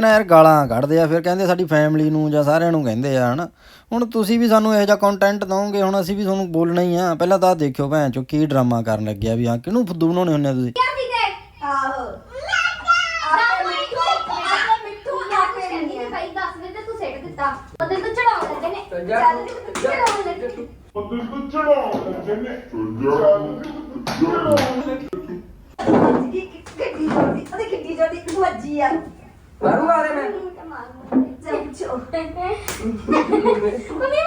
ਨਾ ਯਾਰ ਗਾਲਾਂ ਕੱਢਦੇ ਆ। ਫਿਰ ਕਹਿੰਦੇ ਸਾਡੀ ਫੈਮਿਲੀ ਨੂੰ ਜਾਂ ਸਾਰਿਆਂ ਨੂੰ ਕਹਿੰਦੇ ਆ ਹਨਾ? ਹੁਣ ਤੁਸੀਂ ਵੀ ਸਾਨੂੰ ਇਹੋ ਜਿਹਾ ਕੰਟੈਂਟ ਦਵੋਗੇ ਹੁਣ ਅਸੀਂ ਵੀ ਤੁਹਾਨੂੰ ਬੋਲਣਾ ਹੀ ਆ। ਪਹਿਲਾਂ ਤਾਂ ਦੇਖਿਓ ਭੈਣ ਚੋ ਕੀ ਡਰਾਮਾ ਕਰਨ ਲੱਗਿਆ ਵੀ ਹਾਂ ਕਿਹਨੂੰ ਫੁੱਦੂ ਬਣਾਉਣੇ ਹੁੰਦੇ ਆ ਤੁਸੀਂ? ਕਿੱਡੀ ਜੋੜੀ ਉਹਦੀ ਕਿੱਡੀ ਜੋੜੀ ਵੱਜੀ ਆ। ਮਾਰੂੰਗਾ ਦੇ ਮੈਂ? ਚਮਚੋ ਮੰਮੀ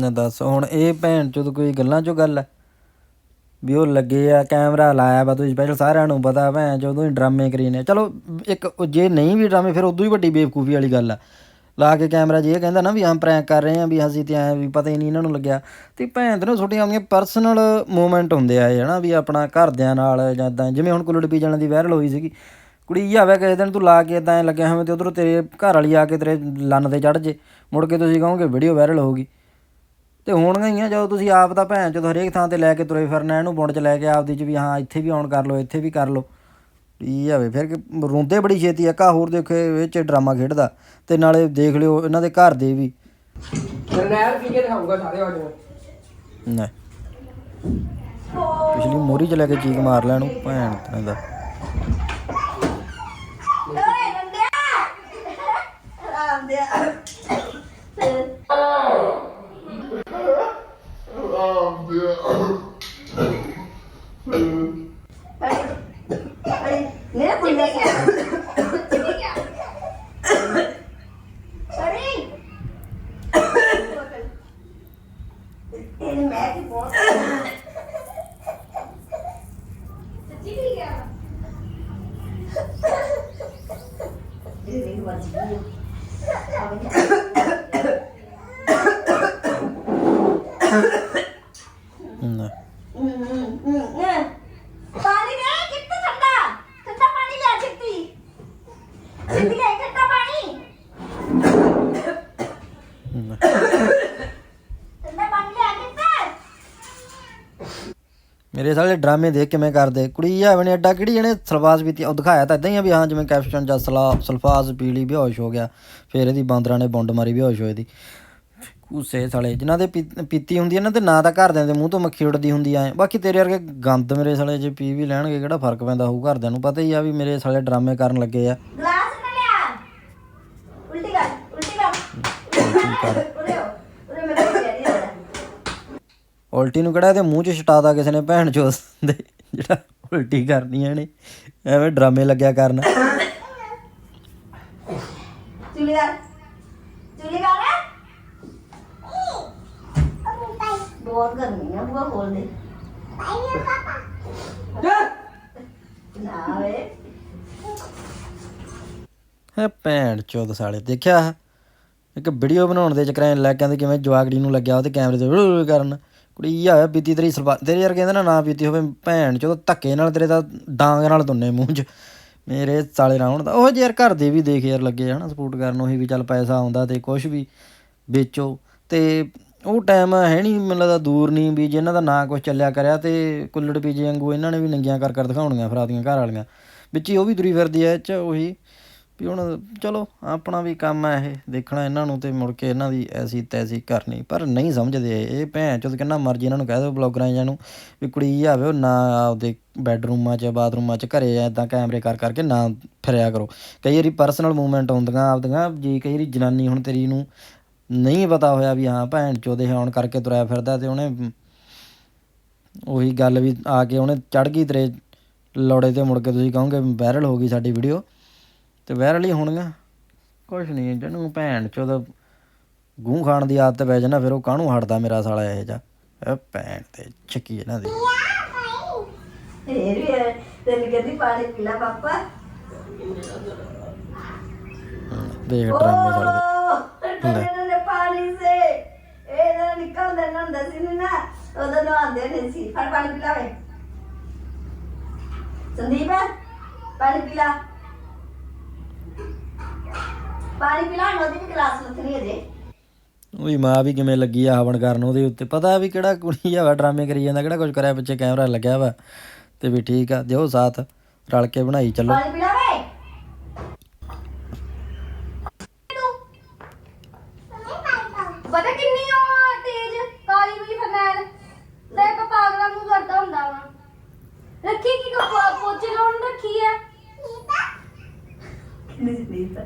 ਨਾ ਦੱਸ, ਹੁਣ ਇਹ ਭੈਣ ਚੋਦ ਕੋਈ ਗੱਲਾਂ ਚੋਂ ਗੱਲ ਹੈ? ਵੀ ਉਹ ਲੱਗੇ ਆ, ਕੈਮਰਾ ਲਾਇਆ ਵਾ ਤੁਸੀਂ ਸਪੈਸ਼ਲ ਸਾਰਿਆਂ ਨੂੰ ਪਤਾ, ਭੈਣ ਜਦੋਂ ਹੀ ਡਰਾਮੇ ਕਰੀ ਨੇ ਚਲੋ, ਇੱਕ ਜੇ ਨਹੀਂ ਵੀ ਡਰਾਮੇ, ਫਿਰ ਉਦੋਂ ਹੀ ਵੱਡੀ ਬੇਵਕੂਫੀ ਵਾਲੀ ਗੱਲ ਆ। ਲਾ ਕੇ ਕੈਮਰਾ ਜੇ ਇਹ ਕਹਿੰਦਾ ਨਾ ਵੀ ਹਾਂ ਪ੍ਰੈਂਕ ਕਰ ਰਹੇ ਆ, ਵੀ ਅਸੀਂ ਤੇ ਐ, ਵੀ ਪਤਾ ਹੀ ਨਹੀਂ ਇਹਨਾਂ ਨੂੰ ਲੱਗਿਆ। ਤੇ ਭੈਣ ਤੇ ਨਾ ਛੋਟੀਆਂ ਆਪਣੀਆਂ ਪਰਸਨਲ ਮੂਵਮੈਂਟ ਹੁੰਦੇ ਆ ਇਹ, ਹਨਾ, ਵੀ ਆਪਣਾ ਘਰਦਿਆਂ ਨਾਲ ਜਾਂ ਇਦਾਂ ਜਿਵੇਂ ਹੁਣ ਕੁੱਲੜ ਪੀ ਜਾਣ ਦੀ ਵਾਇਰਲ ਹੋਈ ਸੀਗੀ। ਕੁੜੀ ਆਵੇ ਕਿਸੇ ਦਿਨ ਤੂੰ ਲਾ ਕੇ ਇਦਾਂ ਲੱਗਿਆ ਹੋਵੇ ਤੇ ਉਧਰੋਂ ਤੇਰੇ ਘਰ ਵਾਲੀ ਆ ਕੇ ਤੇਰੇ ਲੰਨ ਤੇ ਚੜ ਜੇ। ਮੁੜ ਕੇ ਤੁਸੀਂ ਕਹੋਗੇ ਵੀਡੀਓ ਵਾਇਰਲ ਹੋਊਗੀ ਤੇ ਹੋਣਗੀਆਂ ਹੀ ਆ ਜਦੋਂ ਤੁਸੀਂ ਆਪ ਤਾਂ ਭੈਣ ਜਦੋਂ ਹਰੇਕ ਥਾਂ ਤੇ ਲੈ ਕੇ ਤੁਰੇ ਫਿਰਨਾ ਇਹਨੂੰ ਬੁੰਡ ਚ ਲੈ ਕੇ ਆਪਦੀ ਚ ਵੀ ਹਾਂ ਇੱਥੇ ਵੀ ਆਨ ਕਰ ਲਓ ਇੱਥੇ ਵੀ ਕਰ ਲਓ। ਇਹ ਆਵੇ ਫਿਰ ਕਿ ਰੋਂਦੇ ਬੜੀ ਛੇਤੀ ਆ ਕਾ ਹੋਰ ਦੇਖੋ ਇਹ ਚ ਡਰਾਮਾ ਖੇਡਦਾ ਤੇ ਨਾਲੇ ਦੇਖ ਲਿਓ ਇਹਨਾਂ ਦੇ ਘਰ ਦੇ ਵੀ। ਜਰਨੈਲ ਪੀ ਕੇ ਦਿਖਾਊਂਗਾ ਸਾਰੇ ਵਾਲੇ ਨੂੰ ਨਾ ਪਿਛਲੀ ਮੋਰੀ ਚ ਲੈ ਕੇ ਚੀਕ ਮਾਰ ਲੈਣ ਨੂੰ ਭੈਣ ਤੇਰੇ ਦਾ ਓਏ ਨੰਦਿਆ ਆਰਾਮ ਦੇ ਅਰੇ ਨੇ ਪੁੱਲੇ ਅਰੇ ਇਹ ਮੈਂ ਕੀ ਬੋਲ ਸੱਚੀ ਠੀਕ ਹੈ ਇਹ ਨਹੀਂ ਵੱਜ ਗਈ ਨਾ ਪਾਣੀ ਦੇ ਕਿੱਥੇ ਠੰਡਾ ਠੰਡਾ ਪਾਣੀ ਲੈ ਛੇਤੀ ਛੇਤੀ ਲੈ ਠੰਡਾ ਪਾਣੀ ਨਾ। ਠੰਡਾ ਪਾਣੀ ਲੈ ਕਿੱਥੇ ਮੇਰੇ ਸਾਲੇ ਡਰਾਮੇ ਦੇਖ ਕਿਵੇਂ ਕਰਦੇ। ਕੁੜੀ ਆ ਬਣੇ ਅੱਡਾ ਕਿਹੜੀ ਇਹਨੇ ਸਲਫਾਸ ਪੀਤੀ। ਉਹ ਦਿਖਾਇਆ ਤਾਂ ਇਦਾਂ ਹੀ ਆ ਵੀ ਹਾਂ ਜਿਵੇਂ ਕੈਪਸ਼ਨ ਜਾਂ ਸਲਾ ਸਲਫਾਸ ਪੀਲੀ ਬੇਹੋਸ਼ ਹੋ ਗਿਆ। ਫਿਰ ਇਹਦੀ ਬਾਂਦਰਾਂ ਨੇ ਬੁੰਡ ਮਾਰੀ ਬੇਹੋਸ਼ ਹੋਏ ਦੀ। ਕੂਸੇ ਸਾਲੇ ਜਿਨ੍ਹਾਂ ਦੇ ਪੀ- ਪੀਤੀ ਹੁੰਦੀ ਹੈ ਨਾ ਤੇ ਨਾ ਤਾਂ ਘਰਦਿਆਂ ਦੇ ਮੂੰਹ ਤੋਂ ਮੱਖੀ ਉੱਡਦੀ ਹੁੰਦੀ ਐ ਬਾਕੀ ਤੇਰੇ ਵਰਗੇ ਗੰਦ ਮੇਰੇ ਸਾਲੇ ਜੇ ਪੀ ਵੀ ਲੈਣਗੇ ਕਿਹੜਾ ਫ਼ਰਕ ਪੈਂਦਾ ਹੋਊ ਘਰਦਿਆਂ ਨੂੰ? ਪਤਾ ਹੀ ਆ ਵੀ ਮੇਰੇ ਸਾਲੇ ਡਰਾਮੇ ਕਰਨ ਲੱਗੇ ਆ। ਗਲਾਸ ਨਾ ਲਿਆ। ਉਲਟੀ ਕਰ। ਉਲਟੀ ਕਰ ਉਲਟੀ ਕਰ। ਉਰੇ ਹੋ ਉਰੇ ਮੇਰੇ ਕੋਲ ਨਹੀਂ ਹੋਣਾ ਉਲਟੀ ਨੂੰ ਕਿਹੜਾ ਇਹਦੇ ਮੂੰਹ 'ਚ ਛਟਾਦਾ ਕਿਸੇ ਨੇ ਭੈਣ ਚੋਦ ਦੇ ਜਿਹੜਾ ਉਲਟੀ ਕਰਨੀ ਐ ਨੇ ਐਵੇਂ ਡਰਾਮੇ ਲੱਗਿਆ ਕਰਨ। ਚੁਲੀ ਕਰ ਚੁਲੀ ਕਰ ਬਹੁਤ ਗਰਮੀ ਆ ਬੁਆ ਖੋਲ ਦੇ। ਨਾ ਵੇ। ਹੈ ਭੈਣ ਚੋਦ ਸਾਲੇ ਦੇਖਿਆ? ਇੱਕ ਵੀਡੀਓ ਬਣਾਉਣ ਦੇ ਚੱਕਰਾਂ ਲੈ ਕੇ ਆਂਦੇ ਕਿਵੇਂ ਜਵਾਗੜੀ ਨੂੰ ਲੱਗਿਆ ਉਹਦੇ ਕੈਮਰੇ ਤੇ ਕਰਨ। ਕੁੜੀ ਆ ਬੀਤੀ ਤੇਰੀ ਸਲਵਾ, ਤੇਰੇ ਯਾਰ ਕਹਿੰਦੇ ਨਾ ਨਾ ਪੀਤੀ ਹੋਵੇ, ਭੈਣ ਚੋਦ ਧੱਕੇ ਨਾਲ ਤੇਰੇ ਦਾ ਡਾਂਗ ਨਾਲ ਤੁੰਨੇ ਮੂੰਹ 'ਚ। ਮੇਰੇ ਸਾਲੇ ਰਾਉਣ ਦਾ ਉਹ ਯਾਰ ਘਰ ਦੇ ਵੀ ਦੇਖ ਯਾਰ ਲੱਗੇ ਹਨਾ ਸਪੋਰਟ ਕਰਨ ਉਹੀ ਵੀ ਚੱਲ ਪੈਸਾ ਆਉਂਦਾ ਤੇ ਕੁਝ ਵੀ ਵੇਚੋ। ਤੇ ਉਹ ਟਾਈਮ ਹੈ ਨਹੀਂ ਮੈਨੂੰ ਲੱਗਦਾ ਦੂਰ ਨਹੀਂ ਵੀ ਜਿਨ੍ਹਾਂ ਦਾ ਨਾਂ ਕੁਝ ਚੱਲਿਆ ਕਰਿਆ ਤੇ ਕੁੱਲੜ ਪੀਜੇ ਵਾਂਗੂ ਇਹਨਾਂ ਨੇ ਵੀ ਨੰਗੀਆਂ ਕਰ ਕਰ ਦਿਖਾਉਣੀਆਂ ਫਰਾਦੀਆਂ ਘਰ ਵਾਲੀਆਂ। ਵਿੱਚ ਹੀ ਉਹ ਵੀ ਤੁਰੀ ਫਿਰਦੀ ਐ ਚ ਉਹੀ ਵੀ ਹੁਣ ਚਲੋ ਆਪਣਾ ਵੀ ਕੰਮ ਹੈ ਇਹ, ਦੇਖਣਾ ਇਹਨਾਂ ਨੂੰ ਤੇ ਮੁੜ ਕੇ ਇਹਨਾਂ ਦੀ ਐਸੀ ਤੈਸੀ ਕਰਨੀ, ਪਰ ਨਹੀਂ ਸਮਝਦੇ ਇਹ। ਭੈਣ ਚੋਦ, ਕਿੰਨਾ ਮਰਜ਼ੀ ਇਹਨਾਂ ਨੂੰ ਕਹਿ ਦਿਓ ਬਲੌਗਰਾਂ ਜਾਂ ਨੂੰ ਵੀ ਕੁੜੀ ਆਵੇ ਉਹ ਨਾ ਆਪਦੇ ਬੈਡਰੂਮਾਂ 'ਚ, ਬਾਥਰੂਮਾਂ 'ਚ, ਘਰੇ ਐਦਾਂ ਕੈਮਰੇ ਕਰ, ਕਰਕੇ ਨਾ ਫਿਰਿਆ ਕਰੋ ਕਈ ਵਾਰੀ ਪਰਸਨਲ ਮੂਵਮੈਂਟ ਹੁੰਦੀਆਂ ਆਪਦੀਆਂ, ਜੀ ਕਈ ਵਾਰੀ ਜਨਾਨੀ ਹੁਣ ਤੇਰੀ ਨੂੰ ਨਹੀਂ ਪਤਾ ਹੋਇਆ ਵੀ ਹਾਂ ਭੈਣ ਚੋਦੇ ਆਉਣ ਕਰਕੇ ਤੁਰਿਆ ਫਿਰਦਾ ਤੇ ਉਹਨੇ ਉਹੀ ਗੱਲ ਵੀ ਆ ਕੇ ਉਹਨੇ ਚੜ ਗਈ ਤੇਰੇ ਲੋੜੇ ਤੇ ਮੁੜ ਕੇ ਤੁਸੀਂ ਕਹੋਗੇ ਵਾਇਰਲ ਹੋ ਗਈ ਸਾਡੀ ਵੀਡੀਓ ਤੇ ਵਾਇਰਲ ਹੀ ਹੋਣਗੀਆਂ। ਕੁਛ ਨਹੀਂ ਜਿਹਨੂੰ ਭੈਣ ਚੋਦ ਗੂੰ ਖਾਣ ਦੀ ਆਦਤ ਪੈ ਜਾਣਾ ਫਿਰ ਉਹ ਕਾਹਨੂੰ ਹਟਦਾ ਮੇਰਾ ਸਾਲਾ ਇਹ ਜਾ ਭੈਣ ਤੇ ਚੱਕੀ ਇਹਨਾਂ ਦੀ। ਇਹ ਤੈਨੂੰ ਕਹਿੰਦੀ ਪਾਣੀ ਪੀ ਲੈ। ਪਾਪਾ ਦੇਖ ਡਰਾਮੇ ਸਾਲੇ ਦੇ ਉਹ ਠੰਡੇ ਠੰਡੇ ਪਾਣੀ ਸੇ। ਇਹ ਨਾ ਨਿਕਲਦਾ ਨਾ ਹੁੰਦਾ ਸੀ ਨੀ ਨਾ ਨਹਾਉਂਦੇ ਨੇ ਸੀ। ਫੜ ਪਾਣੀ ਪਿਲਾਵੇ ਸੰਦੀਪ ਪਾਣੀ ਪਿਲਾ ਪਾਣੀ ਪਿਲਾ ਨੋਦੀ ਦੀ ਗਲਾਸ ਲੱਥਣੀ ਅਜੇ ਉਹਦੀ ਮਾਂ ਵੀ ਕਿਵੇਂ ਲੱਗੀ ਆ ਹਵਨ ਕਰਨ ਉਹਦੇ ਉੱਤੇ। ਪਤਾ ਵੀ ਕਿਹੜਾ ਕੁੜੀ ਆ ਵਾ ਡਰਾਮੇ ਕਰੀ ਜਾਂਦਾ ਕਿਹੜਾ ਕੁਝ ਕਰਿਆ ਪਿੱਛੇ ਕੈਮਰਾ ਲੱਗਿਆ ਵਾ। ਤੇ ਵੀ ਠੀਕ ਆ ਦਿਓ ਸਾਥ ਰਲ ਕੇ ਬਣਾਈ ਚੱਲੋ। ਪਾਣੀ ਪਿਲਾਵੇ ਪਤਾ ਕਿੰਨੀ ਉਹ ਤੇਜ਼ ਕਾਲੀ ਵੀ ਫਰਨੈਲ ਤੇ ਇੱਕ ਪਾਗਲਾਂ ਨੂੰ ਕਰਦਾ ਹੁੰਦਾ ਵਾ ਰੱਖੀ ਕੀ ਕੋ ਪੋਚੇ ਲਾਉਣ ਰੱਖੀ ਆ ਨਹੀਂ ਸੰਦੀਪ